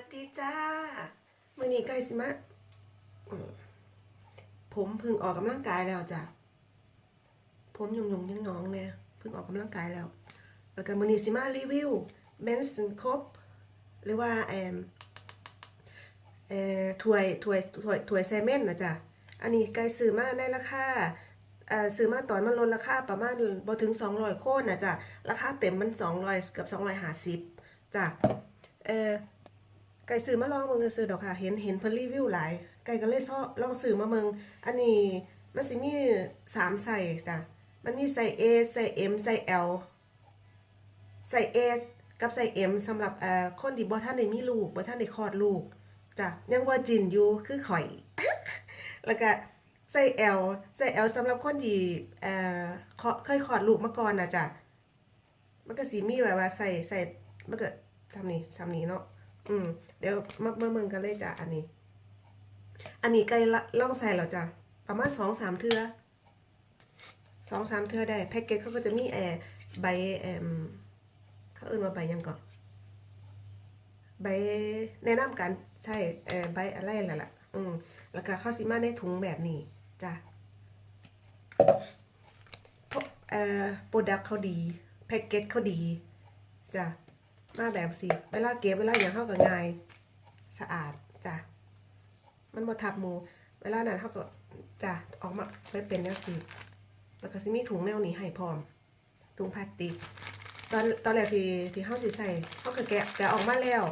สดีจ้ามื่อนี้ใกล้สิมาผมพึ่งออกกำลังกายแล้วจ้ะ ผมยุงยุงยังน้องๆเนี่ยพึ่งออกกำลังกายแล้ว แล้วก็มื่อนี้สิมารีวิวเบนซ์ครบหรือว่าแอมเอ่อถ้วยถ้วยถ้วยถ้วยเซเมนนะจ๊ะอันนี้ไกลซื้อมาในราคาเอ่อซื้อมาตอนมันลดราคาประมาณบ่ถึง 200 โคนนะจ๊ะราคาเต็มมัน 200เกือบ250จ้ะ เอ่อ ไก่ซื้อมาลองเมืองซื้อดอกค่ะ เห็นเห็นเพิ่นรีวิวหลาย ไก่ก็เลยซอลองซื้อมาเมืองอันนี้มันสิมีสามใส่จ้ะ มันมีใส่ A ใส่ M ใส่ L ใส่ A กับใส่ M สำหรับเอ่อคนที่บ่ทันได้มีลูกบ่ทันได้คลอดลูกจ้ะยังว่าจินอยู่คือข่อย แล้วก็ใส่ L ใส่ L สำหรับคนที่เอ่อเคเคยคลอดลูกมาก่อนนะจ้ะมันก็สิมีแบบว่าใส่ใส่มันก็ซำนี้ซำนี้เนาะ อืม เดี๋ยวมาเมื่อเมืองกันเลยจ้ะอันนี้ อันนี้ไกลละล่องใส่แล้วจ้ะประมาณสองสามเทือสองสามเทือได้แพ็กเกจเขาก็จะมีแอร์ใบแอมเขาเอื่นว่าใบยังก่อนใบแนะนำการใช่เออใบอะไรแหละล่ะ อืมแล้วก็เข้าซิมาในถุงแบบนี้จ้ะพวกเอ่อโปรดักเขาดี แพ็กเกจเขาดีจ้ะ มาแบบสิเวลาเก็บเวลาอย่างเข้ากับง่ายสะอาดจ้ะมันบ่ทับหมูเวลานั้นเขาก็จ้ะออกมาไม่เป็นแนวสิแล้วก็สิมีถุงแนวนี้ให้พร้อมถุงพลาสติกตอนตอนแรกที่ที่เขาสิใส่เขาก็แกะแกะออกมาแล้ว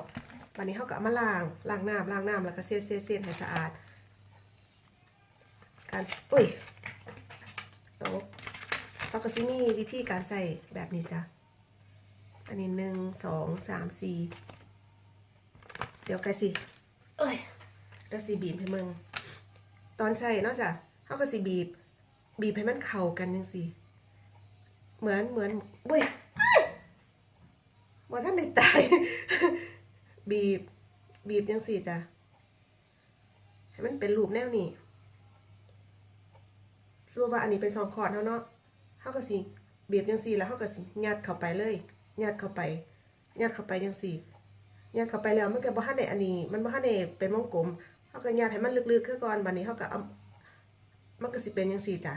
วันนี้เขาก็เอามาล้างล้างน้ำล้างน้ำแล้วก็เสียดเสียดเสียดให้สะอาด การอุ้ยโต๊ะเขาก็สิมีวิธีการใส่แบบนี้จ้ะ อันนี้หนึ่งสองสามสี่เดี๋ยวไกลสิเอ้ยเดี๋ยวสิบีบให้มึงตอนใส่เนอกจากเขาก็สิบีบ บีบให้มันเข้ากันยังสิเหมือนเหมือนเว้ยว่าท่านไม่ตาย บีบ บีบยังสิจ้ะให้มันเป็นรูปแนวนี้สมมติว่าอันนี้เป็นสองคอร์ดเขาเนาะเขาก็สิบีบยังสิแล้วเขาก็สิยัดเข้าไปเลย ยัดเข้าไปยัดเข้าไปยังสี่ยัดเข้าไปแล้วมันก็บ่ทันได้อันนี้ มันบ่ทันได้เป็นวงกลมเฮาก็ยัดให้มันลึกๆคือก่อนบัดนี้เฮาก็เอามันก็สิเป็นจังซี่จ้ะ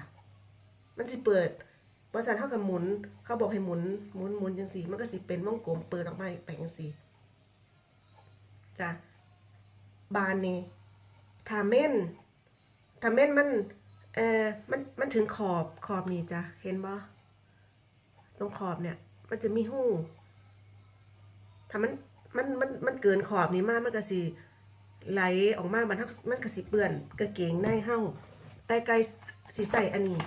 มันสิเปิดบ่ซั่นเฮาก็หมุน เขาบอกให้หมุนหมุนหมุนจังซี่มันก็สิเป็นวงกลมเปิดออกมาเป็นจังซี่จ้ะบานนี้ถ้าเม่นถ้าเม่นมันเอ่อมันมันถึงขอบขอบนี่จ้ะเห็นบ่ตรงขอบเนี่ย มันจะมีหูถ้ามันมันมันมันเกินขอบนี้มากมันก็สิไหลออกมามันทักมันก็สิเปื้อนกางเกงในเฮาแต่ไกลสิใส่อันนี้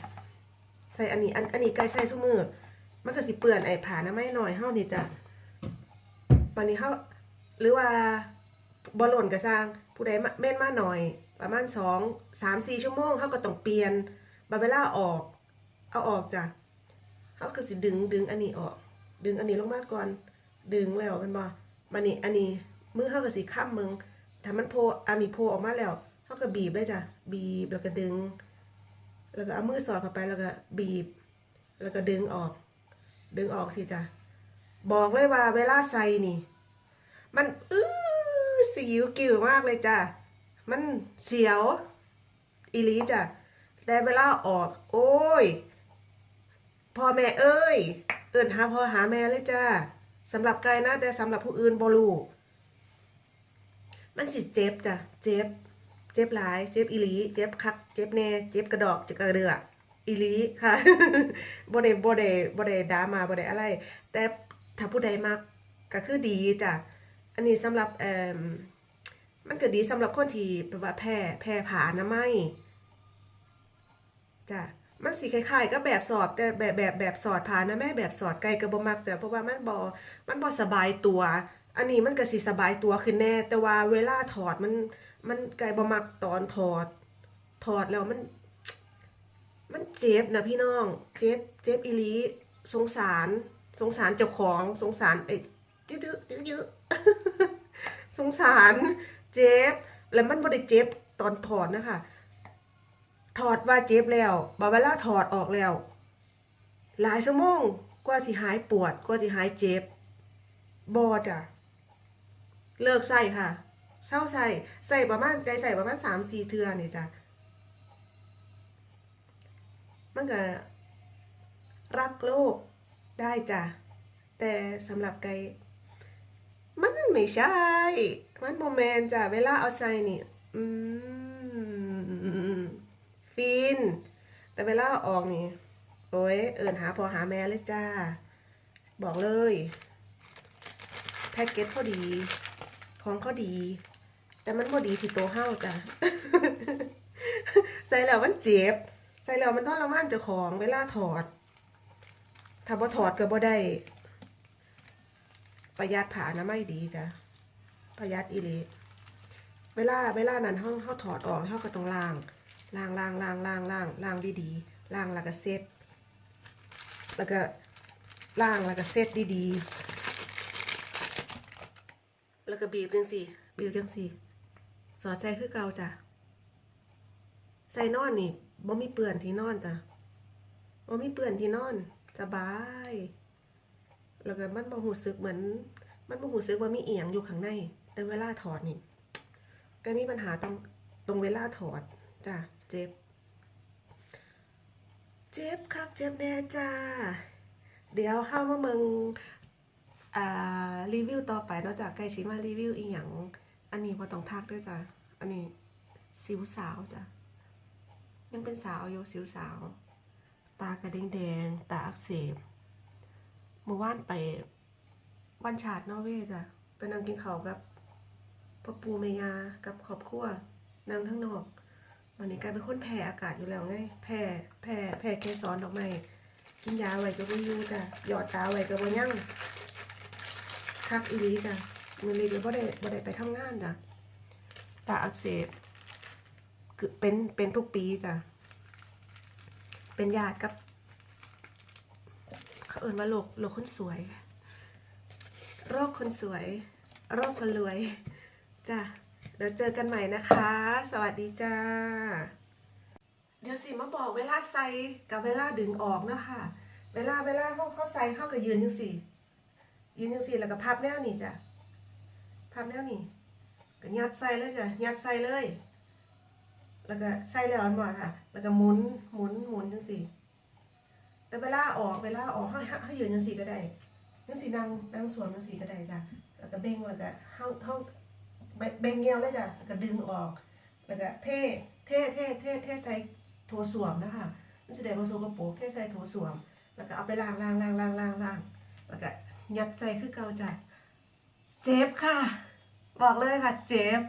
ใส่อันนี้ อันอันนี้ไกลใส่ทุกมือมันก็สิเปื้อนไอ้ผ่านะไม่หน่อยเฮานี่จ้ะวันนี้เฮาหรือว่าบ่หล่นก็สร้างผู้ใดมาแม่นมาหน่อย ประมาณสองสามสี่ชั่วโมงเฮาก็ต้องเปลี่ยนบัดเวล่าออก เอาออกจ้ะเขาก็สิดึงดึงอันนี้ออก ดึงอันนี้ลงมาก่อน ดึงแล้วมันบ่มันนี่อันนี้มือเข้าก็สิค้ำมึงถ้ามันโพอันนี้โพออกมาแล้วเข้าก็บีบเลยจ้ะบีบแล้วก็ดึง แล้วก็เอามือสอดเข้าไปแล้วก็บีบ แล้วก็ดึงออก ดึงออกสิจ้ะบอกเลยว่าเวลาใส่นี่ มันอื้อสิวกิ่วมากเลยจ้ะมันเสียวอีลีจ้ะแต่เวลาออก โอ้ยพ่อแม่เอ้ย เอิ้นหาพ่อหาแม่เลยจ้าสำหรับไก่นะแต่สำหรับผู้อื่นบ่รู้มันสิเจ็บจ้ะเจ็บ เจ็บหลาย เจ็บอีหลี เจ็บคัก เจ็บแน่เจ็บกระดอกเจ็บกระเดืออีลีค่ะบ่ได้บ่ได้บ่ได้ดรามาบ่ได้อะไร แต่ถ้าผู้ใดมักก็คือดีจ้ะ อันนี้สำหรับเอ่อมันก็ดีสำหรับคนที่แบบว่าแพ้แพ้ผาอนามัยจ้ะ มันสีคล้ายๆก็แบบสอดแต่แบบแบบแบบสอดผ่านนะแม่แบบสอดไกลก็บ่มักจ้ะเพราะว่ามันบ่มันบ่สบายตัว อันนี้มันก็สิสบายตัวขึ้นแน่ แต่ว่าเวลาถอดมันมันไกลบมักตอนถอด ถอดแล้วมัน มันเจ็บนะพี่น้องเจ็บเจ็บอีลีสงสาร สงสารเจ้าของสงสารไอ้จื้อจื้อจื้อสงสารเจ็บแล้วมันบ่ได้เจ็บตอนถอดนะคะ ถอดว่าเจ็บแล้วบาเวลาถอดออกแล้ว หลายชั่วโมงกว่าสิหายปวดกว่าสิหายเจ็บบอจ้ะเลิกใส่ค่ะเศร้าใส่ใส่ประมาณใจใส่ประมาณสามสี่เทือนี่จ้ะมันก็รักโลกได้จ้ะแต่สำหรับไกมันไม่ใช่ มันโมเมนจ้ะเวลาเอาใส่นี่ อืม ฟิน แต่เวลาออกนี่โอ้ยเอินหาพอหาแม่เลยจ้า บอกเลย แพ็กเกจเขาดี ของเขาดี แต่มันบ่ดีที่โตวเฮาจ้ะ ใส่แล้วมันเจ็บ ใส่แล้วมันทรมานเจ้าของเวลาถอด ถ้าบ่ถอดก็บ่ได้ ประหยัดผ่านะไม่ดีจ้ะ ประหยัดอีหลีเวลาเวลานั้นเฮาเฮาถอดออกแล้วเฮาก็ต้องล้าง ล้างล้างล้างล้างล้างล้างดีๆล้างแล้วก็เซตแล้วก็ล้างแล้วก็เซตดีๆแล้วก็บีบจังสิบีบจังสิสอดใจคือเก่าจ้ะใส่นอนนี่บ่มีเปื่อนที่นอนจ้ะบ่มีเปื่อนที่นอนสบาย แล้วก็มันบ่หูสึกเหมือน มันบ่หูสึกว่ามีเอียงอยู่ข้างใน แต่เวลาถอดนี่ก็มีปัญหาตรงตรงเวลาถอดจ้ะ เจ็บ เจ็บครับเจ็บแน่จ้า เดี๋ยวเฮามาเมืองอ่ารีวิวต่อไปนอกจากใกล้สิมารีวิวอีหยังอันนี้บ่ต้องทักด้วยจ้ะอันนี้สิวสาวจ้ะยังเป็นสาวอยู่สิวสาว ตากระแดงแดงตาอักเสบเมื่อวานไปวันชาตินอเวจ้ะไปนั่งกินข้าวกับพ่อปูเมยากับครอบครัวนางทั้งนอก วันนี้กลายเป็นคนแพ้อากาศอยู่แล้วไง แพ้แพ้แพ้แค่ซ้อนดอกไม้กินยาไว้ก็บ่อยู่จ้ะ หยอดตาไว้ก็บ่ยั่งคักอีลีจ้ะมือนี้ก็บ่ได้บ่ได้ไปทำงานจ้ะ ตาอักเสบคือเป็นเป็นทุกปีจ้ะ เป็นญาติกับเขาเอิ้นว่าโรคโรคคนสวย โรคคนสวย โรคคนรวยจ้ะ เดี๋ยวเจอกันใหม่นะคะ สวัสดีจ้า เดี๋ยวสิมาบอกเวลาใส่กับเวลาดึงออกเนาะคะเวลาเวลาเขาเขาใส่เขาก็ยืนยังสี่ยืนยังสี่แล้วก็พับแนวนี่จ้ะพับแนวนี่ก็ยัดใส่เลยจ้ะยัดใส่เลย แล้วก็ใส่แล้วอันบ่ค่ะ แล้วก็หมุนหมุนหมุนจังสี่แต่เวลาออกเวลาออกเขาเขายืนจังสี่ก็ได้จังสี่นั่งนั่งสวนจังสี่ก็ได้จ้ะแล้วก็เบ่งแล้วก็เขาเขา เบ่งเงียวเลยจ้ะแล้วก็ดึงออก แล้วก็เท่เท่เท่เท่เท่ใส่โถสวมนะคะมันแสดงว่าโซกระโปรกเท่ใส่โถสวม แล้วก็เอาไปล้างล้างล้างล้างล้างล้างแล้วก็ยัดใส่คือเกาจ้ะเจ็บค่ะ บอกเลยค่ะ เจ็บ